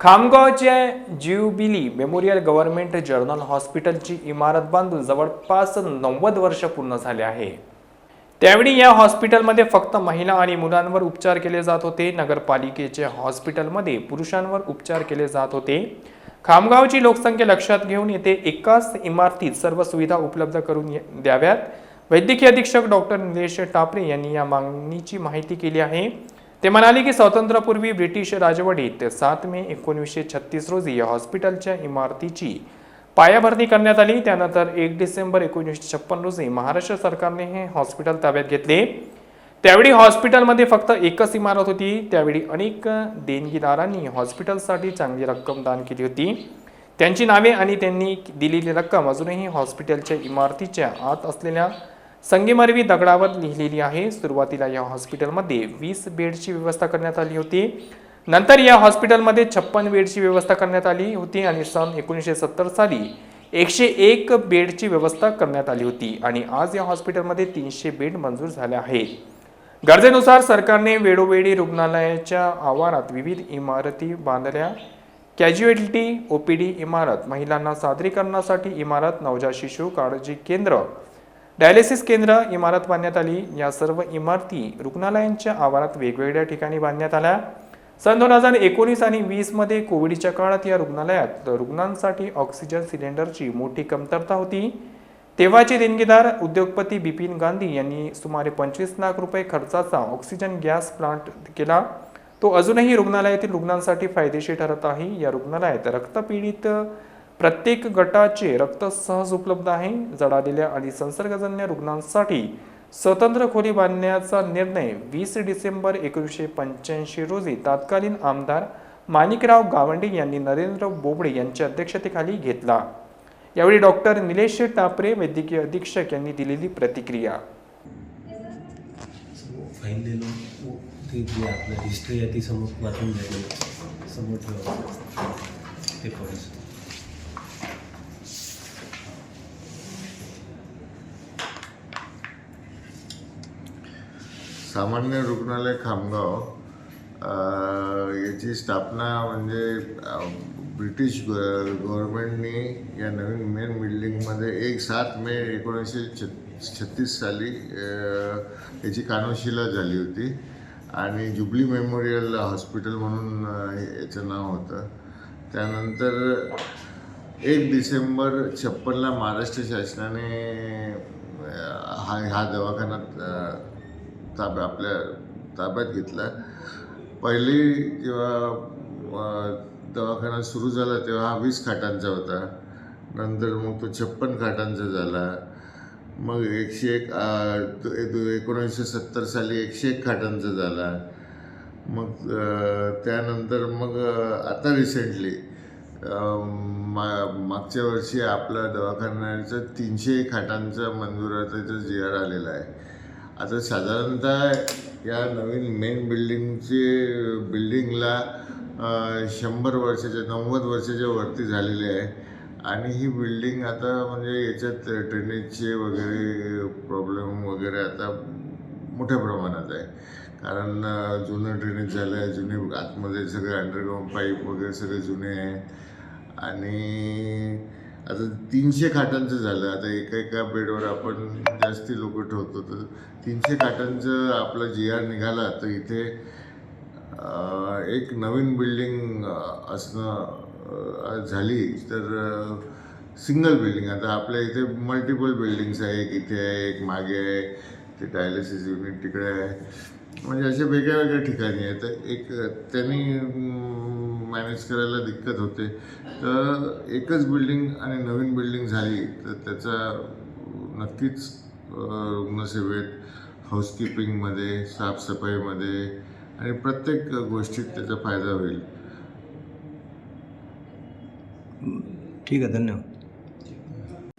खामगावच्या jubilee memorial government general हॉस्पिटलची इमारत बांधून जवळपास नव्वद वर्ष पूर्ण झाले आहे. त्यावेळी या हॉस्पिटलमध्ये फक्त महिला आणि मुलांवर उपचार केले जात होते. नगरपालिकेच्या हॉस्पिटलमध्ये पुरुषांवर उपचार केले जात होते. खामगावची लोकसंख्या लक्षात घेऊन येथे एकाच इमारतीत सर्व सुविधा उपलब्ध करून द्याव्यात. वैद्यकीय अधीक्षक डॉक्टर निलेश टापरे यांनी या मागणीची माहिती केली आहे. ते म्हणाले की स्वातंत्र्यापूर्वी ब्रिटिश राजवटीत सात मे एकोणीसशे छत्तीस रोजी या हॉस्पिटलच्या इमारतीची पायाभरणी करण्यात आली. त्यानंतर एक डिसेंबर एकोणीसशे छप्पन रोजी महाराष्ट्र सरकारने हे हॉस्पिटल ताब्यात घेतले. त्यावेळी हॉस्पिटलमध्ये फक्त एकच इमारत होती. त्यावेळी अनेक देणगीदारांनी हॉस्पिटलसाठी चांगली रक्कम दान केली होती. त्यांची नावे आणि त्यांनी दिलेली रक्कम अजूनही हॉस्पिटलच्या इमारतीच्या आत असलेल्या संगीमरवी दगडावर लिहिलेली आहे. सुरुवातीला या हॉस्पिटलमध्ये वीस बेडची व्यवस्था करण्यात आली होती. नंतर या हॉस्पिटलमध्ये छप्पन बेडची व्यवस्था करण्यात आली होती आणि सन एकोणीसशे सत्तर साली एकशे एक बेडची व्यवस्था करण्यात आली होती आणि आज या हॉस्पिटलमध्ये तीनशे बेड मंजूर झाले आहेत. गरजेनुसार सरकारने वेळोवेळी रुग्णालयाच्या आवारात विविध इमारती बांधल्या. कॅज्युएलिटी ओपीडी इमारत महिलांना सादरीकरणासाठी इमारत नवजात शिशु काळजी केंद्र डायलिसिस केंद्र इमारत बांधण्यात आली. या सर्व इमारती रुग्णालयांच्या आवारात वेगवेगळ्या ठिकाणी बांधण्यात आल्या. सन दोन हजार एकोणीस आणि वीसमध्ये कोविडच्या काळात या रुग्णालयात रुग्णांसाठी ऑक्सिजन सिलेंडरची मोठी कमतरता होती. तेव्हाचे देणगीदार उद्योगपती बिपिन गांधी यांनी सुमारे पंचवीस लाख रुपये खर्चाचा ऑक्सिजन गॅस प्लांट केला. तो अजूनही रुग्णालयातील रुग्णांसाठी फायदेशीर ठरत आहे. या रुग्णालयात रक्तपीडित प्रत्येक गटाचे रक्त सहज उपलब्ध आहे. जळालेल्या आणि संसर्गजन्य रुग्णांसाठी स्वतंत्र खोली बांधण्याचा निर्णय वीस डिसेंबर एकोणीसशे पंच्याऐंशी रोजी तत्कालीन आमदार माणिकराव गावंडे यांनी नरेंद्र बोबडे यांच्या अध्यक्षतेखाली घेतला. यावेळी डॉक्टर निलेश टापरे वैद्यकीय अधीक्षक यांनी दिलेली प्रतिक्रिया. फाईल दिलो ते जे आपलं हिस्ट्री आहे ती समोर वाचून समोर ठेवा. ते करूच सामान्य रुग्णालय खामगाव याची स्थापना म्हणजे ब्रिटिश ग- गव्हर्मेंटनी या नवीन मेन बिल्डिंगमध्ये एक सात मे एकोणीसशे छ छत्तीस साली याची कानोशिला झाली होती. आणि जुबली मेमोरियल हॉस्पिटल म्हणून याचं नाव होतं. त्यानंतर एक डिसेंबर छप्पनला महाराष्ट्र शासनाने हा हा दवाखाना ताब आपल्या ताब्यात घेतला. पहिली जेव्हा दवाखाना सुरू झाला तेव्हा हा वीस खाटांचा होता. नंतर मग तो छप्पन खाटांचा झाला. मग एकशे एक एकोणीसशे सत्तर साली एकशे एक खाटांचा झाला. मग त्यानंतर मग आता रिसेंटली मा मागच्या वर्षी आपला दवाखान्याचं तीनशे खाटांचा मंजुराचा जी आर आलेला आहे. आता साधारणतः या नवीन मेन बिल्डिंगचे बिल्डिंगला शंभर वर्षाच्या नव्वद वर्षाच्या वरती झालेली आहे. आणि ही बिल्डिंग आता म्हणजे याच्यात ड्रेनेजचे वगैरे प्रॉब्लेम वगैरे आता मोठ्या प्रमाणात आहे. कारण जुनं ड्रेनेज झालं आहे जुने आतमध्ये सगळे अंडरग्राऊंड पाईप वगैरे सगळे जुने आहे आणि आता तीनशे खाटांचं झालं. आता एका एका बेडवर आपण जास्ती लोक ठेवतो तर तीनशे खाटांचं आपला जी आर निघाला तर इथे एक नवीन बिल्डिंग असणं झाली. तर सिंगल बिल्डिंग आता आपल्या इथे मल्टिपल बिल्डिंग्स आहे. एक इथे आहे एक मागे आहे. ते डायलिसिस युनिट तिकडे आहे. म्हणजे असे वेगळ्या वेगळ्या ठिकाणी आहे. तर एक त्यांनी मॅनेज करायला दिक्कत होते. तर एकच बिल्डिंग आणि नवीन बिल्डिंग झाली तर त्याचा नक्कीच रुग्णसेवेत हाऊसकीपिंगमध्ये साफसफाईमध्ये आणि प्रत्येक गोष्टीत त्याचा फायदा होईल. ठीक आहे धन्यवाद.